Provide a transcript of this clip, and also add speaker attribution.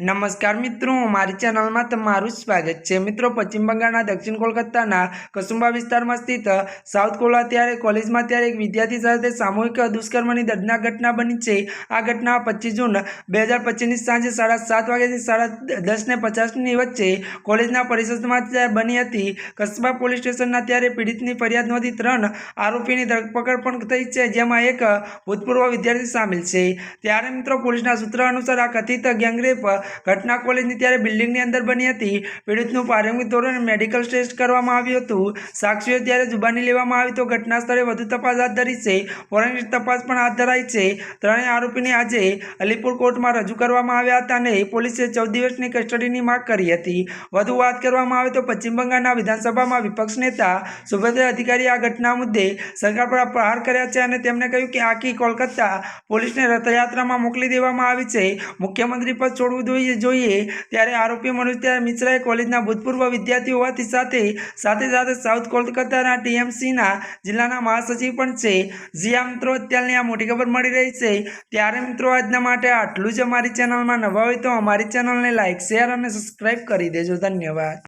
Speaker 1: નમસ્કાર મિત્રો, મારી ચેનલમાં તમારું સ્વાગત છે. મિત્રો, પશ્ચિમ બંગાળના, દક્ષિણ કોલકાતાના, કસુંબા વિસ્તારમાં સ્થિત સાઉથ કોલા ત્યારે કોલેજમાં ત્યારે એક વિદ્યાર્થી સાથે સામૂહિક દુષ્કર્મની દર્દનાક ઘટના બની છે. આ ઘટના પચીસ જૂન બે હજાર પચીસની સાંજે સાડા સાત વાગ્યાથી સાડા દસ ને પચાસની વચ્ચે કોલેજના પરિષદમાં બની હતી. કસબા પોલીસ સ્ટેશનના ત્યારે પીડિતની ફરિયાદ નોંધી ત્રણ આરોપીની ધરપકડ પણ થઈ છે, જેમાં એક ભૂતપૂર્વ વિદ્યાર્થી સામેલ છે. ત્યારે મિત્રો, પોલીસના સૂત્ર અનુસાર આ કથિત ગેંગરેપ ઘટના કોલેજની ત્યારે બિલ્ડિંગની અંદર બની હતી. પીડિતનું પ્રારંભિક ધોરણે મેડિકલ ટેસ્ટ કરવામાં આવ્યું હતું. સાક્ષીઓ ત્યારે જુબાની લેવામાં આવી તો ઘટના સ્થળે વધુ તપાસ હાથ ધરી છે. ફોરેન્સિક તપાસ પણ હાથ ધરાઈ છે. ત્રણેય આરોપીને આજે અલીપુર કોર્ટમાં રજૂ કરવામાં આવ્યા હતા અને પોલીસે ચૌદ દિવસની કસ્ટડીની માંગ કરી હતી. વધુ વાત કરવામાં આવે તો પશ્ચિમ બંગાળના વિધાનસભામાં વિપક્ષ નેતા, સુભદ્રા અધિકારી આ ઘટના મુદ્દે સરકાર પર પ્રહાર કર્યા છે અને તેમણે કહ્યું કે આખી કોલકાતા પોલીસને રથયાત્રામાં મોકલી દેવામાં આવી છે. મુખ્યમંત્રી પદ છોડવું જોઈએ જોઈએ. ત્યારે આરોપી મનોજ ત્યારે મિશ્રાએ કોલેજના ભૂતપૂર્વ વિદ્યાર્થી હોવાથી સાથે સાથે સાથે સાઉથ કોલકાતાના ટીએમસીના જિલ્લાના મહાસચિવ પણ છે. જ્યાં મિત્રો, અત્યારની આ મોટી ખબર મળી રહી છે. ત્યારે મિત્રો, આજના માટે આટલું જ અમારી ચેનલમાં નવા હોય તો અમારી ચેનલને લાઇક શેર અને સબસ્ક્રાઈબ કરી દેજો. ધન્યવાદ.